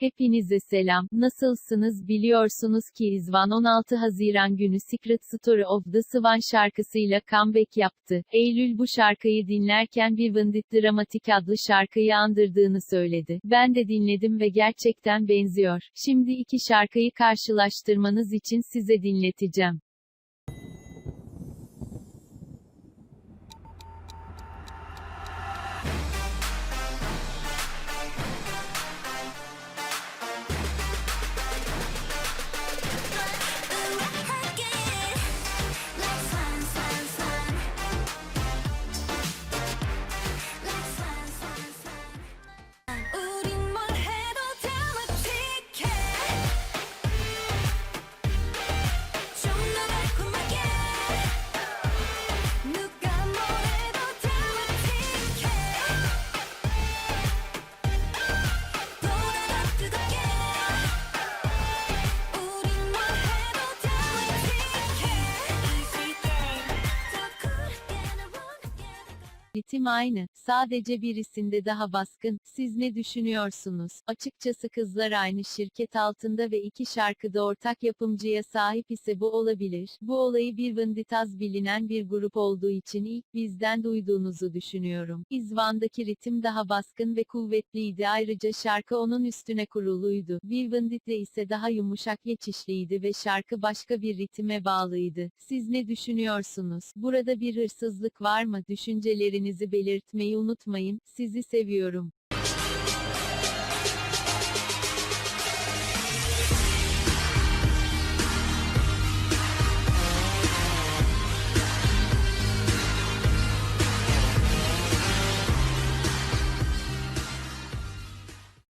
Hepinize selam. Nasılsınız biliyorsunuz ki İzvan 16 Haziran günü Secret Story of the Swan şarkısıyla comeback yaptı. Eylül bu şarkıyı dinlerken bir Vendit Dramatik adlı şarkıyı andırdığını söyledi. Ben de dinledim ve gerçekten benziyor. Şimdi iki şarkıyı karşılaştırmanız için size dinleteceğim. Ritim aynı, sadece birisinde daha baskın. Siz ne düşünüyorsunuz? Açıkçası kızlar aynı şirket altında ve iki şarkıda ortak yapımcıya sahip ise bu olabilir. Bu olayı bir Venditaz bilinen bir grup olduğu için ilk bizden duyduğunuzu düşünüyorum. İzvan'daki ritim daha baskın ve kuvvetliydi ayrıca şarkı onun üstüne kuruluydu. Bir Venditle ise daha yumuşak geçişliydi ve şarkı başka bir ritme bağlıydı. Siz ne düşünüyorsunuz? Burada bir hırsızlık var mı? Düşüncelerinizi belirtmeyi unutmayın. Sizi seviyorum.